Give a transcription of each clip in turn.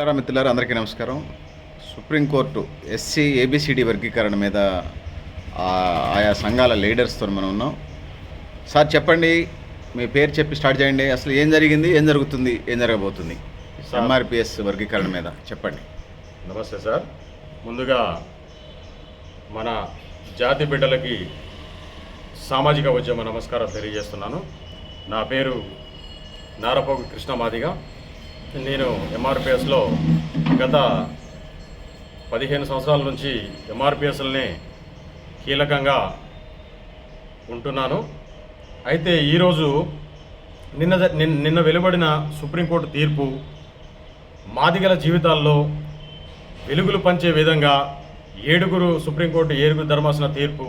మిత్రులారా మిత్రులారా అందరికీ నమస్కారం. సుప్రీంకోర్టు ఎస్సీ ఏబిసిడి వర్గీకరణ మీద ఆయా సంఘాల లీడర్స్తో మనం ఉన్నాం. సార్ చెప్పండి. మీ పేరు చెప్పి స్టార్ట్ చేయండి. అసలు ఏం జరిగింది? ఏం జరుగుతుంది? ఏం జరగబోతుంది. ఎంఆర్పిఎస్ వర్గీకరణ మీద చెప్పండి. నమస్తే సార్. ముందుగా మన జాతి బిడ్డలకి సామాజిక ఉద్యమ నమస్కారం తెలియజేస్తున్నాను. నా పేరు నారపోగు కృష్ణమాదిగ. నేను ఎంఆర్పిఎస్లో గత పదిహేను సంవత్సరాల నుంచి ఎంఆర్పిఎస్లని కీలకంగా ఉంటున్నాను. అయితే ఈరోజు నిన్న నిన్న నిన్న వెలువడిన సుప్రీంకోర్టు తీర్పు మాదిగల జీవితాల్లో వెలుగులు పంచే విధంగా ఏడుగురు సుప్రీంకోర్టు ఏడుగురు ధర్మాసన తీర్పు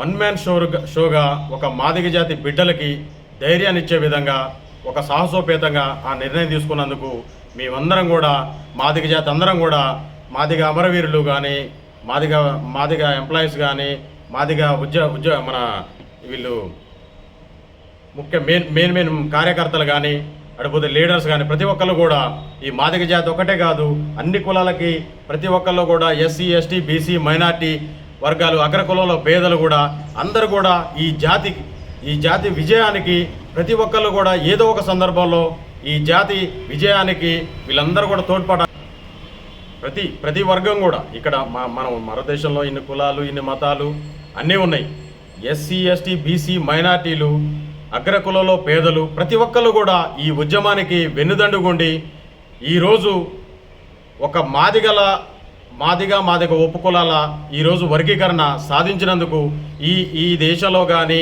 వన్ మ్యాన్ షో షోగా ఒక మాదిగ జాతి బిడ్డలకి ధైర్యాన్ని ఇచ్చే విధంగా ఒక సాహసోపేతంగా ఆ నిర్ణయం తీసుకున్నందుకు మేమందరం కూడా మాదిగ జాతి అందరం కూడా మాదిగ అమరవీరులు కానీ మాదిగ మాదిగ ఎంప్లాయీస్ కానీ మాదిగ ఉద్యోగ ఉద్యోగ మన వీళ్ళు ముఖ్య మెయిన్ మెయిన్ మెయిన్ కార్యకర్తలు కానీ అడిపోతే లీడర్స్ కానీ ప్రతి ఒక్కళ్ళు కూడా ఈ మాదిగ జాతి ఒకటే కాదు అన్ని కులాలకి ప్రతి ఒక్కళ్ళు కూడా ఎస్సీ ఎస్టీ బీసీ మైనార్టీ వర్గాలు అగ్రకులంలో పేదలు కూడా అందరూ కూడా ఈ జాతి ఈ జాతి విజయానికి ప్రతి ఒక్కళ్ళు కూడా ఏదో ఒక సందర్భంలో ఈ జాతి విజయానికి వీళ్ళందరూ కూడా తోడ్పడ ప్రతి ప్రతి వర్గం కూడా ఇక్కడ మా మనం మన దేశంలో ఇన్ని కులాలు ఇన్ని మతాలు అన్నీ ఉన్నాయి. ఎస్సీ ఎస్టీ బీసీ మైనార్టీలు అగ్ర కులంలో పేదలు ప్రతి ఒక్కళ్ళు కూడా ఈ ఉద్యమానికి వెన్నుదండుగుండి ఈరోజు ఒక మాదిగల మాదిగా మాదిగ ఒప్పుకులాల ఈరోజు వర్గీకరణ సాధించినందుకు ఈ ఈ దేశంలో కానీ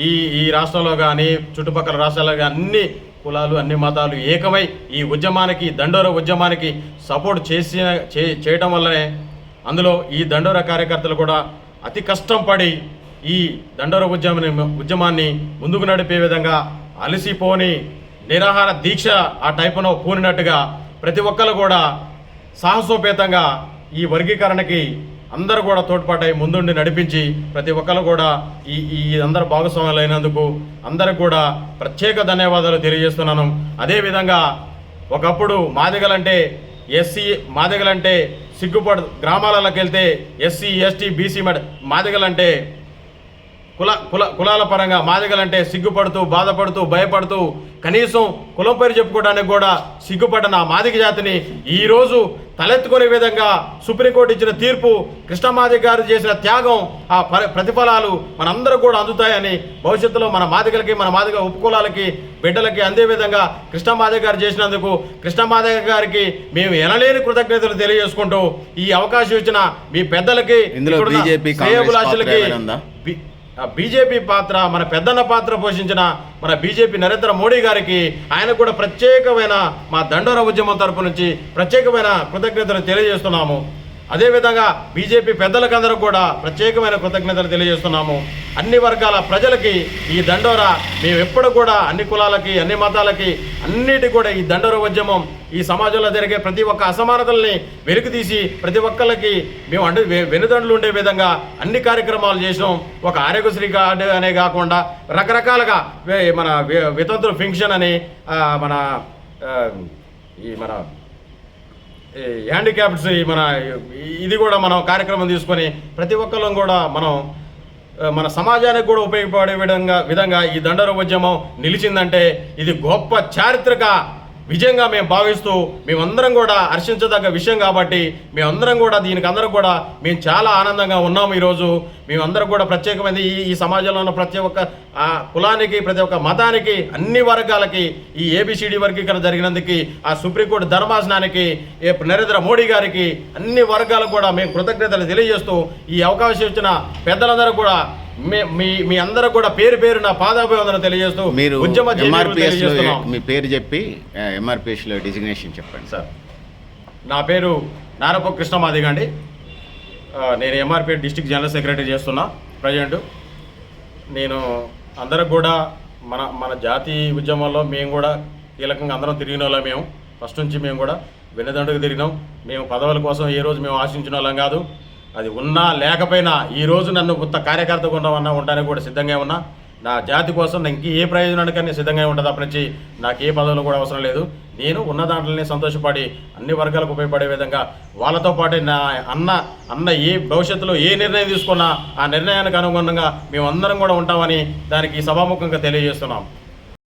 ఈ ఈ రాష్ట్రంలో కానీ చుట్టుపక్కల రాష్ట్రాల్లో కానీ అన్ని కులాలు అన్ని మతాలు ఏకమై ఈ ఉద్యమానికి దండోర ఉద్యమానికి సపోర్ట్ చేసిన చే చేయటం వల్లనే అందులో ఈ దండోర కార్యకర్తలు కూడా అతి కష్టం పడి ఈ దండోర ఉద్యమాన్ని ఉద్యమాన్ని ముందుకు నడిపే విధంగా అలసిపోని నిరాహార దీక్ష ఆ టైపును పూనినట్టుగా ప్రతి ఒక్కరు కూడా సాహసోపేతంగా ఈ వర్గీకరణకి అందరూ కూడా తోడ్పాటై ముందుండి నడిపించి ప్రతి ఒక్కరు కూడా ఈ ఈ అందరు భాగస్వాములు అయినందుకు అందరికి కూడా ప్రత్యేక ధన్యవాదాలు తెలియజేస్తున్నాను. అదేవిధంగా ఒకప్పుడు మాదిగలంటే ఎస్సీ మాదిగలంటే సిగ్గుపడు గ్రామాలలోకి వెళ్తే ఎస్సీ ఎస్టీ బీసీ మాదిగలంటే కుల కుల కులాల పరంగా మాదిగలంటే సిగ్గుపడుతూ బాధపడుతూ భయపడుతూ కనీసం కులం పేరు చెప్పుకోవడానికి కూడా సిగ్గుపడిన ఆ మాదిగ జాతిని ఈరోజు తలెత్తుకునే విధంగా సుప్రీంకోర్టు ఇచ్చిన తీర్పు కృష్ణమాదిగ గారు చేసిన త్యాగం ఆ పరి ప్రతిఫలాలు మనందరూ కూడా అందుతాయని భవిష్యత్తులో మన మాదిగలకి మన మాదిగ ఉపకులాలకి బిడ్డలకి అందే విధంగా కృష్ణమాదిగ గారు చేసినందుకు కృష్ణమాదిగ గారికి మేము ఎనలేని కృతజ్ఞతలు తెలియజేసుకుంటూ ఈ అవకాశం ఇచ్చిన మీ పెద్దలకి శ్రేయోభిలాషులకి బీజేపీ పాత్ర మన పెద్దన్న పాత్ర పోషించిన మన బీజేపీ నరేంద్ర మోడీ గారికి ఆయన కూడా ప్రత్యేకమైన మా దండోర ఉద్యమం తరపు నుంచి ప్రత్యేకమైన కృతజ్ఞతలు తెలియజేస్తున్నాము. అదేవిధంగా బీజేపీ పెద్దలకందరూ కూడా ప్రత్యేకమైన కృతజ్ఞతలు తెలియజేస్తున్నాము. అన్ని వర్గాల ప్రజలకి ఈ దండోరా మేము ఎప్పుడు కూడా అన్ని కులాలకి అన్ని మతాలకి అన్నిటి కూడా ఈ దండోర ఉద్యమం ఈ సమాజంలో జరిగే ప్రతి ఒక్క అసమానతల్ని వెలుగు ప్రతి ఒక్కరికి మేము అండి వె- ఉండే విధంగా అన్ని కార్యక్రమాలు చేసినాం. ఒక ఆరోగ్యశ్రీ కార్డు అనే కాకుండా రకరకాలుగా వే- మన వితంతు వితంతుల ఫింక్షన్ అని మన ఈ మన ఈ మన ఇది కూడా మనం కార్యక్రమం తీసుకొని ప్రతి ఒక్కళ్ళం కూడా మనం మన సమాజానికి కూడా ఉపయోగపడే విధంగా విధంగా ఈ దండర ఉద్యమం నిలిచిందంటే ఇది గొప్ప చారిత్రక విజయంగా మేము భావిస్తూ మేమందరం కూడా హర్షించదగ్గ విషయం కాబట్టి మేమందరం కూడా దీనికి అందరం కూడా మేము చాలా ఆనందంగా ఉన్నాము ఈరోజు. మేమందరం కూడా ప్రత్యేకమైన ఈ ఈ సమాజంలో ఉన్న ప్రతి ఒక్క కులానికి ప్రతి ఒక్క మతానికి అన్ని వర్గాలకి ఈ ఏబిసిడి వర్గీకరణ జరిగినందుకు ఆ సుప్రీంకోర్టు ధర్మాసనానికి ఏ నరేంద్ర మోడీ గారికి అన్ని వర్గాలకు కూడా మేము కృతజ్ఞతలు తెలియజేస్తూ ఈ అవకాశం ఇచ్చిన పెద్దలందరూ కూడా మే- మీ మీ అందరూ కూడా పేరు పేరు నా పాదాభివందన తెలియజేస్తూ మీరు ఉద్యమ మీ పేరు చెప్పి ఎంఆర్పిఎస్లో డిజిగ్నేషన్ చెప్పండి. సార్ నా పేరు నారప కృష్ణమాదిగ అండి ఆ, నేను ఎంఆర్పి డిస్టిక్ జనరల్ సెక్రటరీ చేస్తున్నా ప్రజెంట్ నేను అందరికి కూడా మన మన జాతి ఉద్యమంలో మేము కూడా కీలకంగా అందరం తిరిగిన వాళ్ళం మేము. ఫస్ట్ నుంచి మేము కూడా వెన్నదండుకు తిరిగినాం. మేము పదవుల కోసం ఏ రోజు మేము ఆశించిన వాళ్ళం కాదు. అది ఉన్నా లేకపోయినా ఈరోజు నన్ను కొత్త కార్యకర్తగా ఉండమన్నా ఉండడానికి కూడా సిద్ధంగా ఉన్నా. నా జాతి కోసం నాకు ఇంక ఏ ప్రయోజనానికన్నా సిద్ధంగా ఉంటుంది తప్పనించి నాకు ఏ పదవులు కూడా అవసరం లేదు. నేను ఉన్న దాంట్లోనే సంతోషపడి అన్ని వర్గాలకు ఉపయోగపడే విధంగా వాళ్ళతో పాటు నా అన్న అన్న ఏ భవిష్యత్తులో ఏ నిర్ణయం తీసుకున్నా ఆ నిర్ణయానికి అనుగుణంగా మేమందరం కూడా ఉంటామని దానికి సభాముఖంగా తెలియజేస్తున్నాం.